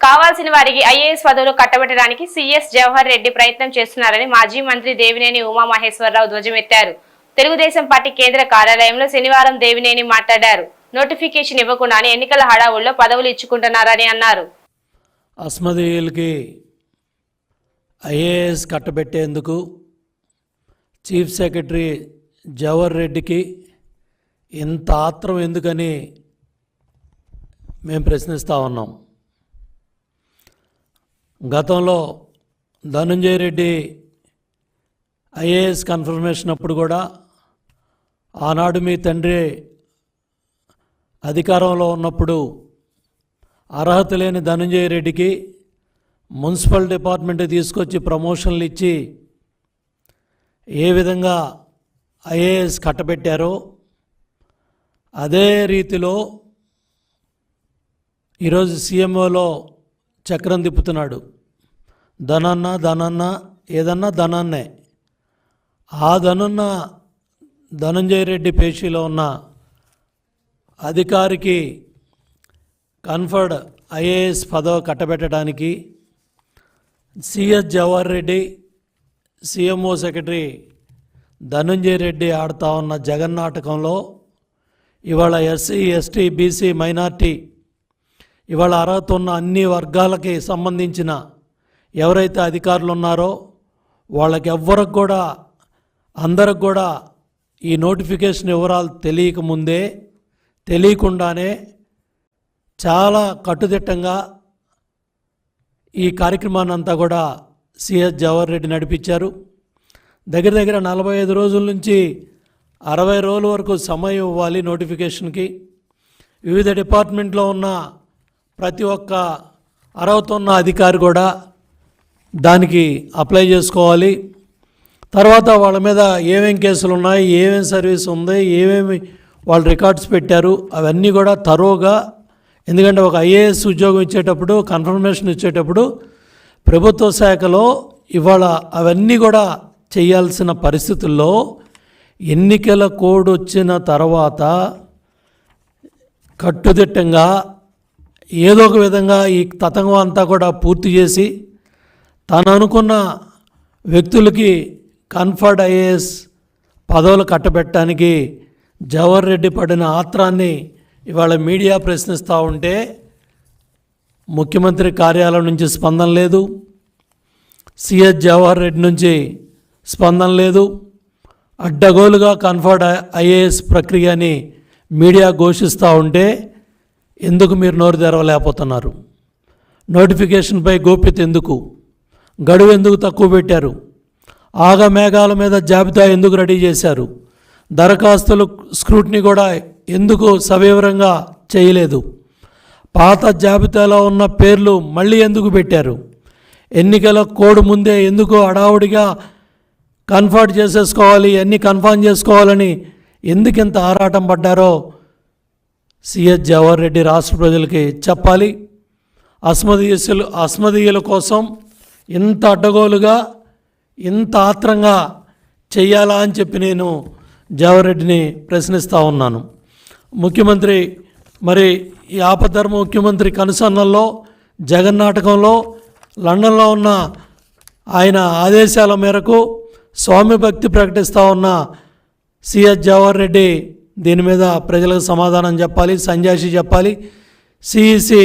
కావాల్సిన వారికి ఐఏఎస్ పదవులు కట్టబెట్టడానికి సీఎస్ జవహర్ రెడ్డి ప్రయత్నం చేస్తున్నారని మాజీ మంత్రి దేవినేని ఉమామహేశ్వరరావు ధ్వజమెత్తారు. తెలుగుదేశం పార్టీ కేంద్ర కార్యాలయంలో శనివారం దేవినేని మాట్లాడారు. నోటిఫికేషన్ ఇవ్వకుండానే ఎన్నికల హడావుల్లో పదవులు ఇచ్చుకుంటున్నారని అన్నారు. అస్మదీయులకి ఐఏఎస్ కట్టబెట్టేందుకు చీఫ్ సెక్రటరీ జవహర్ రెడ్డికి ఇంత ఆత్రం ఎందుకని మేము ప్రశ్నిస్తూ ఉన్నాం. గతంలో ధనుంజయ రెడ్డి ఐఏఎస్ కన్ఫర్మేషన్ అప్పుడు కూడా ఆనాడు మీ తండ్రి అధికారంలో ఉన్నప్పుడు అర్హత లేని ధనంజయ రెడ్డికి మున్సిపల్ డిపార్ట్మెంట్ తీసుకొచ్చి ప్రమోషన్లు ఇచ్చి ఏ విధంగా ఐఏఎస్ కట్టబెట్టారో అదే రీతిలో ఈరోజు సీఎంఓలో చక్రం తిప్పుతున్నాడు. ధనన్న ధనన్న ఏదన్నా ధనాన్నే. ఆ ధనున్న ధనంజయ రెడ్డి పేషీలో ఉన్న అధికారికి కన్ఫర్డ్ ఐఏఎస్ పదవి కట్టబెట్టడానికి CS Jawahar Reddy CMO secretary Dhanunjaya Reddy ఆడుతా ఉన్న జగన్నాటకంలో ఇవాళ ఎస్సీ ఎస్టీ బీసీ మైనార్టీ ఇవాళ అర్హత ఉన్న అన్ని వర్గాలకి సంబంధించిన ఎవరైతే అధికారులు ఉన్నారో వాళ్ళకి ఎవ్వరికి కూడా అందరికి కూడా ఈ నోటిఫికేషన్ వివరాలు తెలియకముందే తెలియకుండానే చాలా కట్టుదిట్టంగా ఈ కార్యక్రమాన్ని అంతా కూడా సిఎస్ జవహర్ రెడ్డి నడిపించారు. దగ్గర దగ్గర నలభై ఐదు రోజుల నుంచి అరవై రోజుల వరకు సమయం ఇవ్వాలి నోటిఫికేషన్కి. వివిధ డిపార్ట్మెంట్లో ఉన్న ప్రతి ఒక్క అర్హత ఉన్న అధికారి కూడా దానికి అప్లై చేసుకోవాలి. తర్వాత వాళ్ళ మీద ఏమేం కేసులు ఉన్నాయి ఏమేం సర్వీస్ ఉంది ఏమేమి వాళ్ళు రికార్డ్స్ పెట్టారు అవన్నీ కూడా తరోగా ఎందుకంటే ఒక ఐఏఎస్ ఉద్యోగం ఇచ్చేటప్పుడు కన్ఫర్మేషన్ ఇచ్చేటప్పుడు ప్రభుత్వ శాఖలో ఇవాళ అవన్నీ కూడా చేయాల్సిన పరిస్థితుల్లో ఎన్నికల కోడ్ వచ్చిన తర్వాత కట్టుదిట్టంగా ఏదో ఒక విధంగా ఈ తతంగం అంతా కూడా పూర్తి చేసి తను అనుకున్న వ్యక్తులకి కన్ఫర్డ్ ఐఏఎస్ పదవులు కట్టబెట్టడానికి జవహర్ రెడ్డి పడిన ఆత్రాన్ని ఇవాళ మీడియా ప్రశ్నిస్తూ ఉంటే ముఖ్యమంత్రి కార్యాలయం నుంచి స్పందన లేదు. సిఎస్ జవహర్ రెడ్డి నుంచి స్పందన లేదు. అడ్డగోలుగా కన్ఫర్డ్ ఐఏఎస్ ప్రక్రియని మీడియా ఘోషిస్తూ ఉంటే ఎందుకు మీరు నోరు తెరవలేకపోతున్నారు? నోటిఫికేషన్పై గోప్యత ఎందుకు? గడువు ఎందుకు తక్కువ పెట్టారు? ఆగ మేఘాల మీద జాబితా ఎందుకు రెడీ చేశారు? దరఖాస్తులు స్క్రూట్ని కూడా ఎందుకు సవివరంగా చేయలేదు? పాత జాబితాలో ఉన్న పేర్లు మళ్ళీ ఎందుకు పెట్టారు? ఎన్నికల కోడ్ ముందే ఎందుకు హడావుడిగా కన్ఫర్ట్ చేసేసుకోవాలి అన్నీ కన్ఫర్మ్ చేసుకోవాలని ఎందుకు ఇంత ఆరాటం పడ్డారో సిఎస్ జవహర్ రెడ్డి రాష్ట్ర ప్రజలకి చెప్పాలి. అస్మదీయులు అస్మదీయుల కోసం ఇంత అడ్డగోలుగా ఇంత ఆత్రంగా చేయాలా అని చెప్పి నేను జవహర్ రెడ్డిని ప్రశ్నిస్తూ ఉన్నాను. ముఖ్యమంత్రి మరి ఈ ఆపద్ధర్మ ముఖ్యమంత్రి కనుసన్నల్లో జగన్నాటకంలో లండన్లో ఉన్న ఆయన ఆదేశాల మేరకు స్వామి భక్తి ప్రకటిస్తూ ఉన్న సిఎస్ జవహర్ రెడ్డి దీని మీద ప్రజలకు సమాధానం చెప్పాలి సంజాషి చెప్పాలి. సిఈసి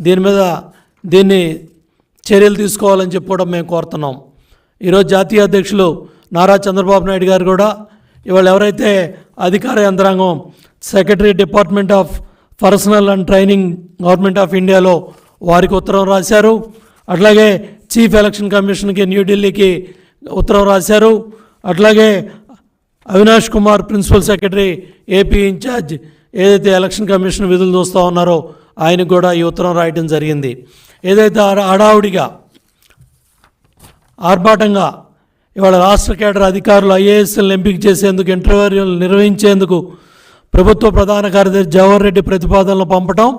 దీని మీద దీన్ని చర్యలు తీసుకోవాలని చెప్పి కూడా మేము కోరుతున్నాం. ఈరోజు జాతీయ అధ్యక్షులు నారా చంద్రబాబు నాయుడు గారు కూడా ఇవాళ ఎవరైతే అధికార యంత్రాంగం secretary department of personnel and training government of ఇండియాలో వారికి ఉత్తరం రాశారు. అట్లాగే చీఫ్ ఎలక్షన్ కమిషన్కి న్యూఢిల్లీకి ఉత్తరం రాశారు. అట్లాగే Avinash Kumar principal secretary AP in charge ఏదైతే ఎలక్షన్ కమిషన్ విధులు చూస్తూ ఉన్నారో ఆయనకు కూడా ఈ ఉత్తరం రాయటం జరిగింది. ఏదైతే హడా- హడావుడిగా ఆర్భాటంగా ఇవాళ రాష్ట్ర కేడర్ అధికారులు ఐఏఎస్ఎల్ని ఎంపిక చేసేందుకు ఇంటర్వ్యూలు నిర్వహించేందుకు ప్రభుత్వ ప్రధాన కార్యదర్శి జవహర్ రెడ్డి ప్రతిపాదనలు పంపటం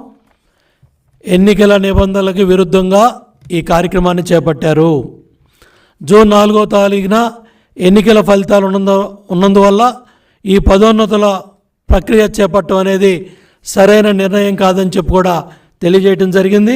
ఎన్నికల నిబంధనలకు విరుద్ధంగా ఈ కార్యక్రమాన్ని చేపట్టారు. జూన్ నాలుగో తారీఖున ఎన్నికల ఫలితాలు ఉన్నందు ఉన్నందువల్ల ఈ పదోన్నతుల ప్రక్రియ చేపట్టడం అనేది సరైన నిర్ణయం కాదని చెప్పి కూడా తెలియజేయటం జరిగింది.